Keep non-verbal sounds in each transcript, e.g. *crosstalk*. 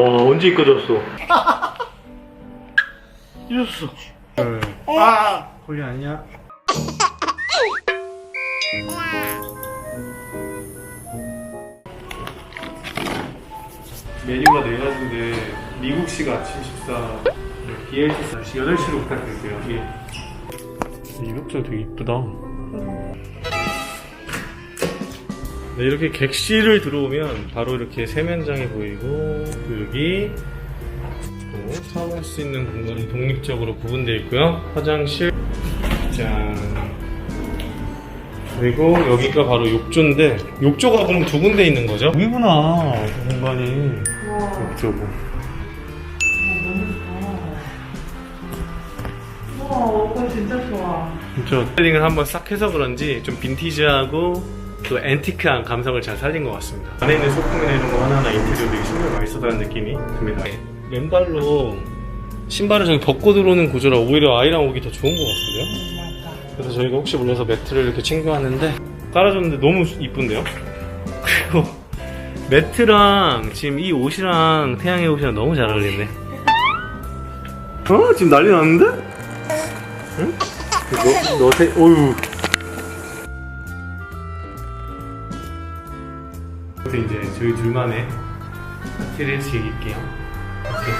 언제 입혀졌어? 잊었어. *laughs* 아, 거기 아니야. 메뉴가 네 가지인데 미국식 아침 식사 BLT 8시로 부탁드릴게요. 예. 이 벽지가 되게 이쁘다. 네, 이렇게 객실을 들어오면 바로 이렇게 세면장이 보이고 또 여기 또 샤워할 수 있는 공간이 독립적으로 구분되어 있고요. 화장실 짠 그리고 여기가 바로 욕조인데 욕조가 그럼 두 군데 있는 거죠? 여기구나 공간이 욕조고 우와, 오빠 진짜 좋아. 진짜 패딩을 한번 싹 해서 그런지 좀 빈티지하고 또 앤티크한 감성을 잘 살린 것 같습니다. 안에 있는 소품이나 이런 거 하나하나 인테리어 되게 신경 많이 써다는 느낌이 듭니다. 맨발로 신발을 저기 벗고 들어오는 구조라 오히려 아이랑 오기 더 좋은 것 같은데요? 그래서 저희가 혹시 몰라서 매트를 이렇게 챙겨왔는데 깔아줬는데 너무 이쁜데요? *laughs* 그리고 매트랑 지금 이 옷이랑 태양의 옷이랑 너무 잘 어울리네. 어? 지금 난리 났는데? 응? 너, 너 세, 어유. 그래서 이제 저희 둘만의 파티를 즐길게요. 오케이.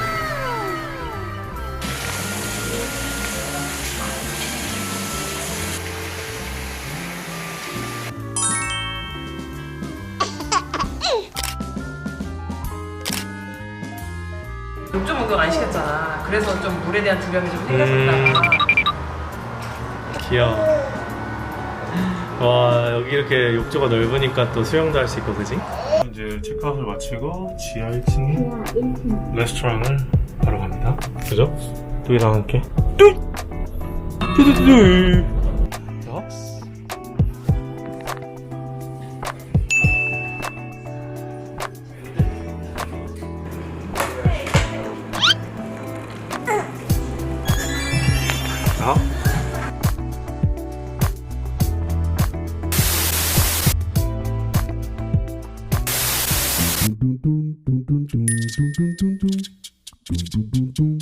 욕조 목욕 안 시켰잖아. 그래서 좀 물에 대한 두려움이 좀 음. 생겼었다. 귀여워. 와, 여기 이렇게 욕조가 넓으니까 또 수영도 할 수 있고, 그지? 이제 체크아웃을 마치고 지하 1층 레스토랑을 바로 갑니다. 그죠? 또이랑 함께. 뚜! 뚜뚜뚜! 덕스. 자. doom doom doom doom doom doom doom doom